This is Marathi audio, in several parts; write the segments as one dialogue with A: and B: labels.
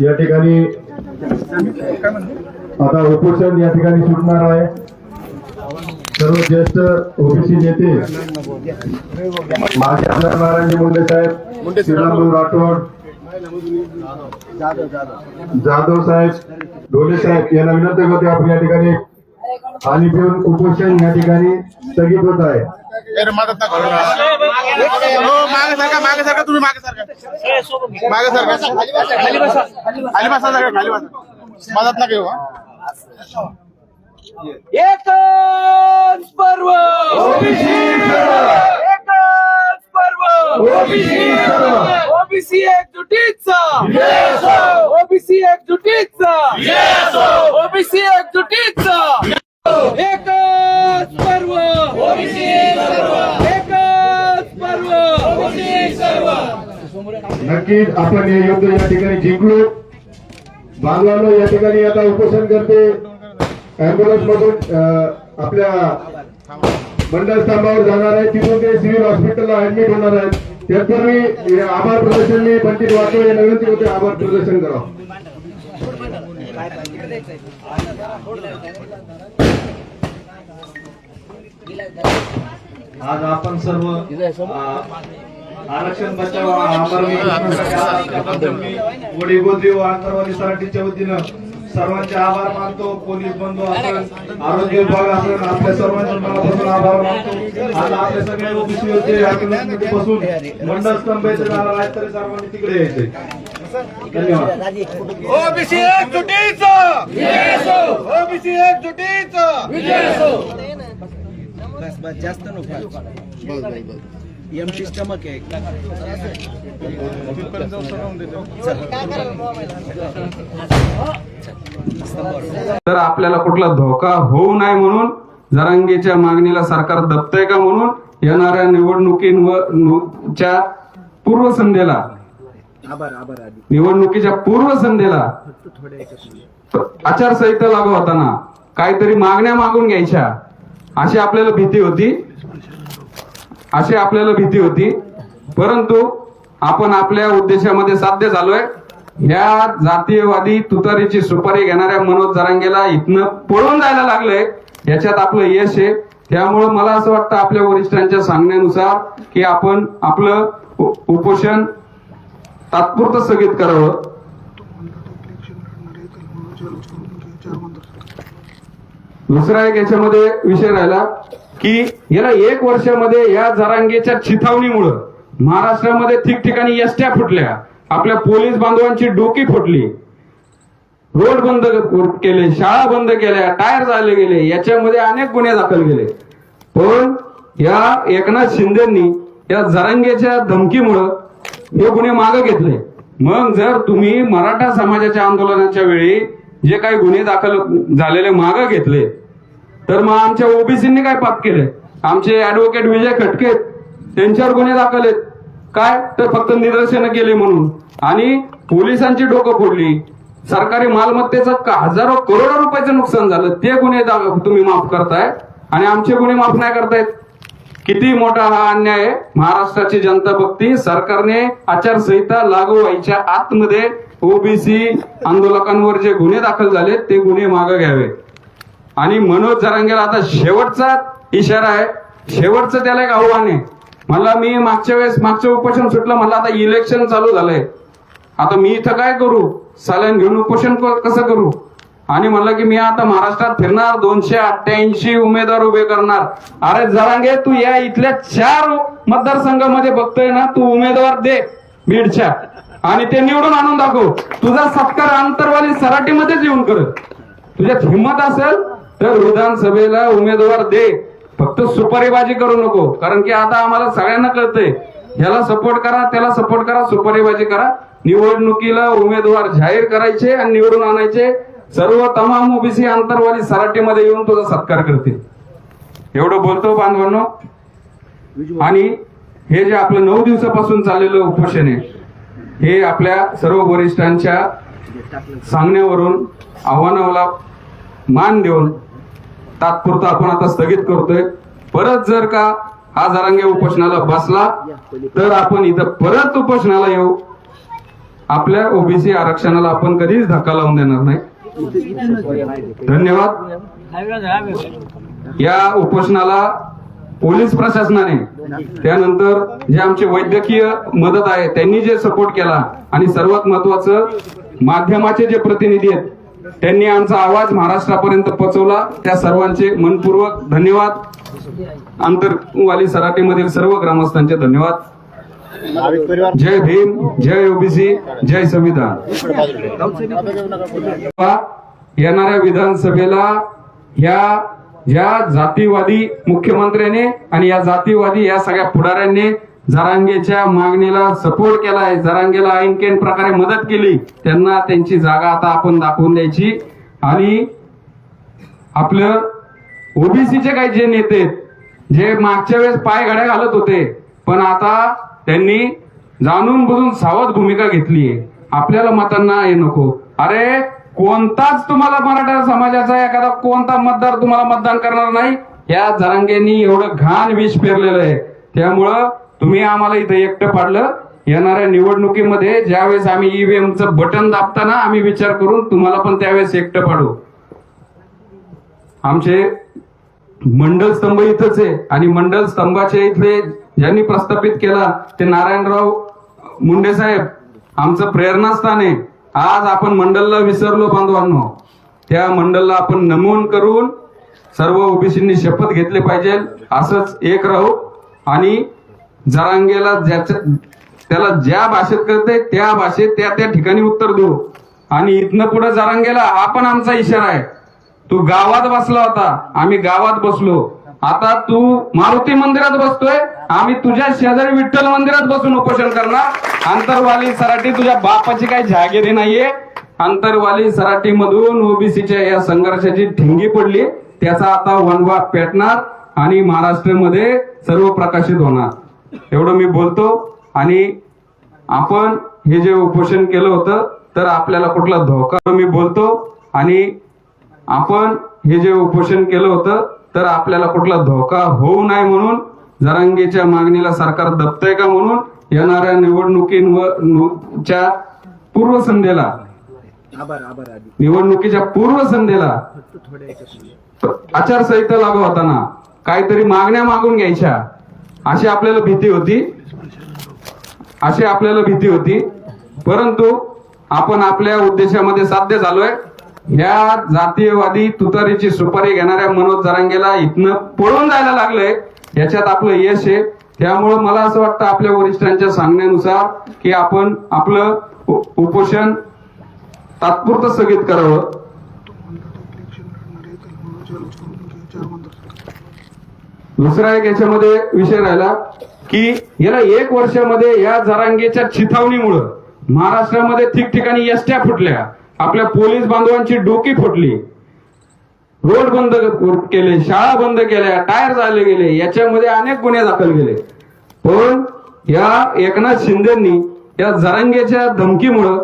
A: या ठिकाणी आता उपोषण या ठिकाणी सुटणार आहे. सर्व ज्येष्ठ ओबीसी नेते माजी आमदार नारायणजी मुंडे साहेब श्रीरामभाऊ राठोड जाधव साहेब ढोले साहेब यांना विनंती करते आपण या ठिकाणी. आणि घेऊन उपोषण या ठिकाणी स्थगित होत आहे.
B: मदत ना. हो मागे सारखा मागे सारखा तुम्ही मागे सारखा. मागे सारखा. खाली बसा खाली बसा सगळं खाली बसा. मदत नका येऊ हा.
C: एकच पर्व. एकच पर्व. ओबीसी एकजुटीचा ओबीसी एकजुटीचा ओबीसी एकजुटीचा एकच पर्व एकच पर्व
A: नक्कीच आपण हे युद्ध या ठिकाणी जिंकलो. बांधवांनो या ठिकाणी आता उपोषण करते. अँब्युलन्स मधून आपल्या मंडळ स्तंभावर जाणार आहे. तिथून ते सिव्हिल हॉस्पिटलला ऍडमिट होणार आहेत. त्यापूर्वी आभार प्रदर्शन मी पंडित वाटो या विनंती होते. आभार प्रदर्शन करा
D: आज आपण सर्व आरक्षण बचाव आंदोलन वडी गोद्री व आंतरवाली सराटीच्या वतीनं सर्वांचे आभार मानतो. पोलीस बंधू आपण आरोग्य विभाग आपण आपल्या सर्वांचे मनापासून आभार मानतो. आज आपले सगळे ओबीसी होते पासून मंडळ स्तंभ येथे जाणार आहेत तरी सर्वांनी तिकडे यायचे. धन्यवाद.
B: ओबीसी एकजुटीचा ओबीसी एकजुटीचा
E: बस बस जास्त नको एमटी स्टमक आहे.
F: तर आपल्याला कुठला धोका होऊ नये म्हणून जरांगीच्या मागणीला सरकार दबतय का म्हणून येणाऱ्या निवडणुकीच्या पूर्वसंध्येला निवडणुकीच्या पूर्वसंध्येला आचारसंहिता लागू होताना काहीतरी मागण्या मागून घ्यायच्या अशी आपल्याला भीती होती. अशी आपल्याला भीती होती. परंतु आपण आपल्या उद्देशामध्ये साध्य झालोय. ह्या जातीयवादी तुतारीची सुपारी घेणाऱ्या मनोज जरांगेला इथनं पळून जायला लागलंय. याच्यात आपलं यश आहे. त्यामुळं मला असं वाटतं आपल्या वरिष्ठांच्या सांगण्यानुसार की आपण आपलं उपोषण तात्पुरतं स्थगित करावं. दुसरा एक याच्यामध्ये विषय राहिला. की याला एक वर्षामध्ये या जरांगेच्या चिथावणीमुळं महाराष्ट्रामध्ये ठिकठिकाणी एसट्या फुटल्या. आपल्या पोलीस बांधवांची डोकी फुटली. रोड बंद केले शाळा बंद केल्या टायर झाले गेले याच्यामध्ये अनेक गुन्हे दाखल केले. पण या एकनाथ शिंदेनी या जरांगेच्या धमकीमुळं हे गुन्हे मागे घेतले. मग जर तुम्ही मराठा समाजाच्या आंदोलनाच्या वेळी जे काही गुन्हे दाखल झालेले मागे घेतले तर मग आमच्या ओबीसींनी काय पाप केले? आमचे ऍडव्होकेट विजय खटके त्यांच्यावर गुन्हे दाखल आहेत. काय? तर फक्त निदर्शनं केली म्हणून. आणि पोलिसांची डोकं फोडली. सरकारी मालमत्तेचं हजारो करोडो रुपयाचं नुकसान झालं ते गुन्हे तुम्ही माफ करताय. आणि आमचे गुन्हे माफ नाही करतायत. किती मोठा हा अन्याय आहे. महाराष्ट्राची जनता बघती सरकारने आचारसंहिता लागू व्हायच्या आतमध्ये ओबीसी आंदोलकांवर जे गुन्हे दाखल झाले ते गुन्हे मागे घ्यावे. आणि मनोज जरांगेला आता शेवटचा इशारा आहे. शेवटचं त्याला एक आव्हान आहे. मला मी मागच्या वेळेस मागचं उपोषण सुटलं मला आता इलेक्शन चालू झालंय. आता मी इथं काय करू? साल्यान घेऊन उपोषण कसं करू? आणि म्हणलं की मी आता महाराष्ट्रात फिरणार दोनशे अठ्ठ्याऐंशी उमेदवार उभे करणार. अरे जरांगे तू या इथल्या चार मतदारसंघामध्ये बघतोय ना तू उमेदवार दे बीडच्या. आणि ते निवडून आणून दाखव. तुझा सत्कार अंतरवाली सराटीमध्येच येऊन कर तुझ्यात हिंमत असेल तर विधानसभेला उमेदवार दे. फक्त सुपारीबाजी करू नको. कारण की आता आम्हाला सगळ्यांना कळतंय. ह्याला सपोर्ट करा त्याला सपोर्ट करा सुपारीबाजी करा. निवडणुकीला उमेदवार जाहीर करायचे आणि निवडून आणायचे. सर्व तमाम ओबीसी आंतरवाली सराटीमध्ये येऊन तुझा सत्कार करतील. एवढं बोलतो बांधवांनो. आणि हे जे आपलं नऊ दिवसापासून चाललेलं उपोषण आहे हे आपल्या सर्व वरिष्ठांच्या सांगण्यावरून आव्हानाला मान देऊन तात्पुरता आपण आता स्थगित करतोय. परत जर का हा जरांगे उपोषणाला बसला तर आपण इथं परत उपोषणाला येऊ. आपल्या ओबीसी आरक्षणाला आपण कधीच धक्का लावून देणार नाही. धन्यवाद. या उपोषणाला पोलीस प्रशासनाने त्यानंतर जे आमचे वैद्यकीय मदत आहे त्यांनी जे सपोर्ट केला आणि सर्वात महत्वाचं माध्यमाचे जे प्रतिनिधी आहेत त्यांनी आमचा आवाज महाराष्ट्रापर्यंत पोहोचवला. त्या सर्वांचे मनपूर्वक धन्यवाद. आंतरवाली सराटीमधील सर्व ग्रामस्थांचे धन्यवाद. जय भीम जय ओबीसी जय संविधान. येणाऱ्या विधानसभेला या या जातीवादी मुख्यमंत्र्याने आणि या जातीवादी या सगळ्या पुढाऱ्यांनी जरांगेच्या मागणीला सपोर्ट केलाय. जरांगेला ऐनकेन प्रकारे मदत केली. त्यांना त्यांची जागा आता आपण दाखवून द्यायची. आणि आपलं ओबीसीचे काही जे नेते जे मागच्या वेळेस पाय घड्या घालत होते पण आता त्यांनी जाणून बुजून सावध भूमिका घेतली आपल्याला मतांना हे नको. अरे कोणताच तुम्हाला मराठा समाजाचा एखादा कोणता मतदार तुम्हाला मतदान करणार नाही. या जरांगेनी एवढं घाण विष पेरलेलं आहे. त्यामुळं तुम्ही आम्हाला इथं एकटं पाडलं. येणाऱ्या निवडणुकीमध्ये ज्यावेळेस आम्ही ईव्हीएमचं बटन दाबताना आम्ही विचार करून तुम्हाला पण त्यावेळेस एकटं पाडू. आमचे मंडल स्तंभ इथंच आहे आणि मंडल स्तंभाचे इथले ज्यांनी प्रस्थापित केला ते नारायणराव मुंडे साहेब आमचं प्रेरणास्थान आहे. आज आपण मंडलला विसरलो बांधवांनो. त्या मंडलला आपण नमून करून सर्व ओबीसींनी शपथ घेतले पाहिजे. असंच एक राहू आणि जरांगेला ज्याच्या त्याला ज्या भाषेत करते त्या भाषेत त्या त्या ठिकाणी उत्तर देऊ. आणि इथनं पुढे जरांगेला हा पण आमचा इशारा आहे. तू गावात बसला होता आम्ही गावात बसलो. आता तू मारुती मंदिरात बसतोय आम्ही तुझ्या शेजारी विठ्ठल मंदिरात बसून उपोषण करणार. आंतरवाली सराठी तुझ्या बापाची काही जागिरी नाहीये. आंतरवाली सराठी मधून ओबीसीच्या या संघर्षाची ठिंगी पडली. त्याचा आता वनवा पेटणार आणि महाराष्ट्रामध्ये सर्व प्रकाशित होणार. एवढं मी बोलतो. आणि आपण हे जे उपोषण केलं होतं तर आपल्याला कुठला धोका? मी बोलतो. आणि आपण हे जे उपोषण केलं होतं तर आपल्याला कुठला धोका होऊ नये म्हणून जरांगेच्या मागणीला सरकार दबतंय का म्हणून येणाऱ्या निवडणुकींच्या पूर्वसंध्येला निवडणुकीच्या पूर्वसंध्येला आचारसंहिता लागू होताना काहीतरी मागण्या मागून घ्यायच्या. अशी आपल्याला भीती होती. अशी आपल्याला भीती होती. परंतु आपण आपल्या उद्देशामध्ये साध्य झालोय. ह्या जातीयवादी तुतारीची सुपारी घेणाऱ्या मनोज जरांगेला इथनं पळून जायला लागलंय. याच्यात आपलं यश आहे. त्यामुळं मला असं वाटतं आपल्या वरिष्ठांच्या सांगण्यानुसार की आपण आपलं उपोषण तात्पुरतं स्थगित करावं. दुसरा एक याच्यामध्ये विषय राहिला की गेल्या एक वर्षामध्ये या जरांगेच्या चिथावणीमुळं महाराष्ट्रामध्ये ठिकठिकाणी एसट्या फुटल्या. आपल्या पोलीस बांधवांची डोकी फुटली. रोड बंद केले शाळा बंद केल्या टायर झाले गेले याच्यामध्ये अनेक गुन्हे दाखल केले. पण या एकनाथ शिंदेनी या जरांगेच्या धमकीमुळं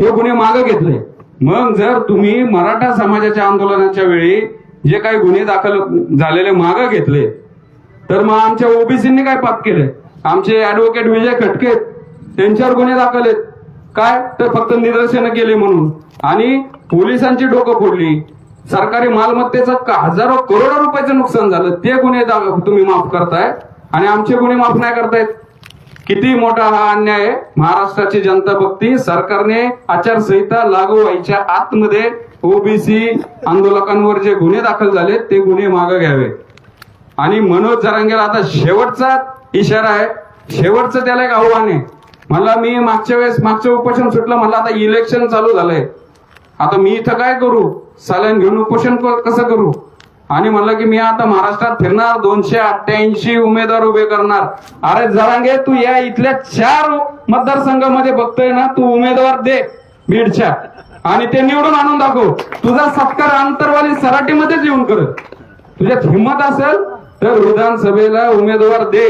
F: हे गुन्हे मागे घेतले. मग जर तुम्ही मराठा समाजाच्या आंदोलनाच्या वेळी जे काही गुन्हे दाखल झालेले मागे घेतले तर मग आमच्या ओबीसींनी काय पाप केले? आमचे ऍडव्होकेट विजय खटके त्यांच्यावर गुन्हे दाखल आहेत काय? तर फक्त निदर्शनं केली म्हणून. आणि पोलिसांची डोकं फोडली. सरकारी मालमत्तेचं हजारो करोडो रुपयाचं नुकसान झालं. ते गुन्हे तुम्ही माफ करताय. आणि आमचे गुन्हे माफ नाही करतायत. किती मोठा हा अन्याय आहे. महाराष्ट्राची जनता भक्ती सरकारने आचारसंहिता लागू व्हायच्या आतमध्ये ओबीसी आंदोलकांवर जे गुन्हे दाखल झाले ते गुन्हे मागे घ्यावे. आणि मनोज जरांगेला आता शेवटचा इशारा आहे. शेवटचं त्याला एक आव्हान आहे. मला मी मागच्या वेळेस मागचं उपोषण सुटलं मला आता इलेक्शन चालू झालंय. आता मी इथं काय करू? सलाईन घेऊन उपोषण कसं करू? आणि म्हणलं की मी आता महाराष्ट्रात फिरणार दोनशे अठ्ठ्याऐंशी उमेदवार उभे करणार. अरे जरांगे तू या इथल्या चार मतदारसंघामध्ये बघतोय ना तू उमेदवार दे बीडच्या. आणि ते निवडून आणून दाखव. तुझा सत्कार अंतरवाली सराटीमध्येच येऊन कर तुझ्यात हिंमत असेल तर विधानसभेला उमेदवार दे.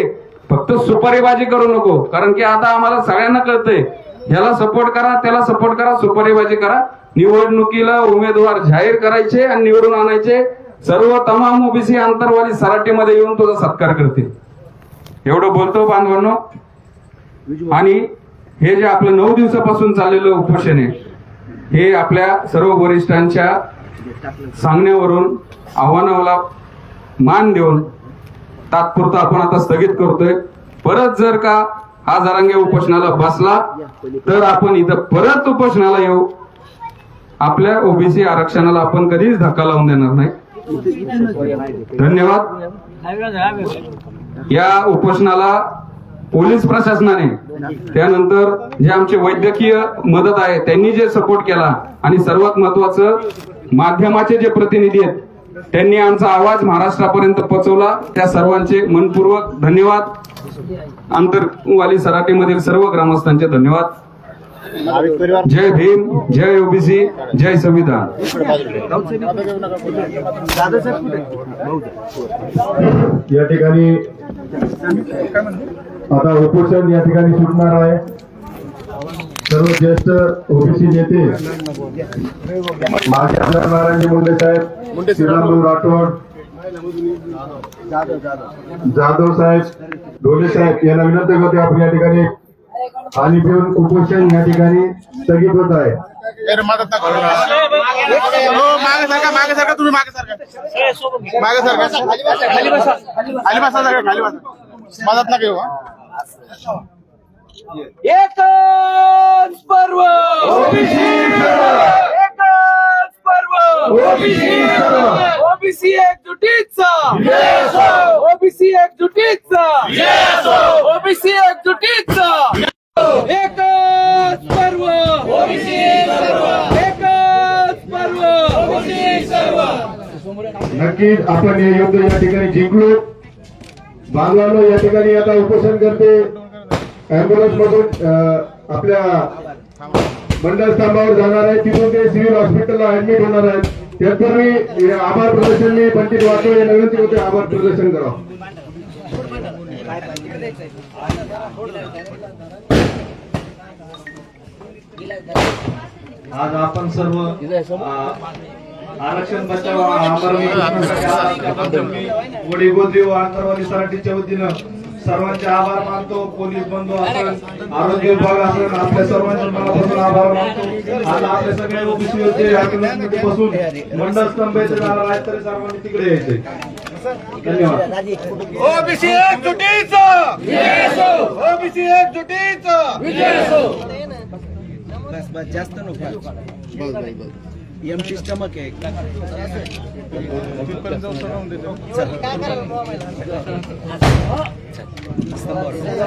F: फक्त सुपारीबाजी करू नको. कारण की आता आम्हाला सगळ्यांना कळतंय. ह्याला सपोर्ट करा त्याला सपोर्ट करा सुपारीबाजी करा. निवडणुकीला उमेदवार जाहीर करायचे आणि निवडून आणायचे. सर्व तमाम ओबीसी आंतरवाली सराटीमध्ये येऊन तुझा सत्कार करतील. एवढं बोलतो बांधवांनो. आणि हे जे आपलं नऊ दिवसापासून चाललेलं उपोषण आहे हे आपल्या सर्व वरिष्ठांच्या सांगण्यावरून आव्हानाला मान देऊन तात्पुरता आपण आता स्थगित करतोय. परत जर का हा जरांगे उपोषणाला बसला तर आपण इथं परत उपोषणाला येऊ. आपल्या ओबीसी आरक्षणाला आपण कधीच धक्का लावून देणार नाही. धन्यवाद. या उपोषणाला पोलीस प्रशासनाने त्यानंतर जे आमचे वैद्यकीय मदत आहे त्यांनी जे सपोर्ट केला आणि सर्वात महत्वाचं माध्यमाचे जे प्रतिनिधी आहेत त्यांनी आमचा आवाज महाराष्ट्रापर्यंत पोहोचवला. त्या सर्वांचे मनपूर्वक धन्यवाद. आंतरवाली सराटीमधील सर्व ग्रामस्थांचे धन्यवाद. जय भीम जय ओबीसी जय संविधान.
A: या ठिकाणी आता उपोषण या ठिकाणी सुटणार आहे. सर्व ज्येष्ठ ओबीसी नेते माजी आमदार नारायणजी मुंडे साहेब श्रीरामभाऊ राठोड जाधव साहेब ढोले साहेब यांना विनंती करते आपण या ठिकाणी आणि घेऊन कुपोषण या ठिकाणी स्थगित होत आहे.
B: मदत नका करू ना. हो मागे सारखा मागे सरका तुम्ही मागे सरका मागे खाली बसा खाली
C: एकच पर्व. एकच पर्व. ओबीसी एकजुटीचा ओबीसी एकजुटीचा ओबीसी एकजुटीचा एकच पर्व. एकच पर्व.
A: नक्कीच आपण हे युद्ध या ठिकाणी जिंकलो. बांधवांनो या ठिकाणी आता उपोषण करते. अँब्युलन्स मधून आपल्या मंडळ स्तंभावर जाणार आहे तिथून ते सिव्हिल हॉस्पिटलला ऍडमिट होणार आहेत त्यापूर्वी आभार प्रदर्शन मी पंडित वाटो यांना विनंती होते आभार प्रदर्शन करा
D: आज आपण सर्व आरक्षण बचाव आमरण वडीगोद्री व आंतरवाली सराटीच्या वतीनं सर्वांचे आभार मानतो. पोलीस बंधू असेल आरोग्य विभाग असेल आपल्या सर्वांचे मनापासून आभार मानतो. आज आपले सगळे ओबीसी होते बसून मंडळ स्तंभ येथे जाणार आहेत तरी सर्वांनी तिकडे यायचे. धन्यवाद.
B: ओबीसी एकजुटीचा ओबीसी एकजुटीचा
E: बस बस जास्त नको. एमची स्टमक आहे.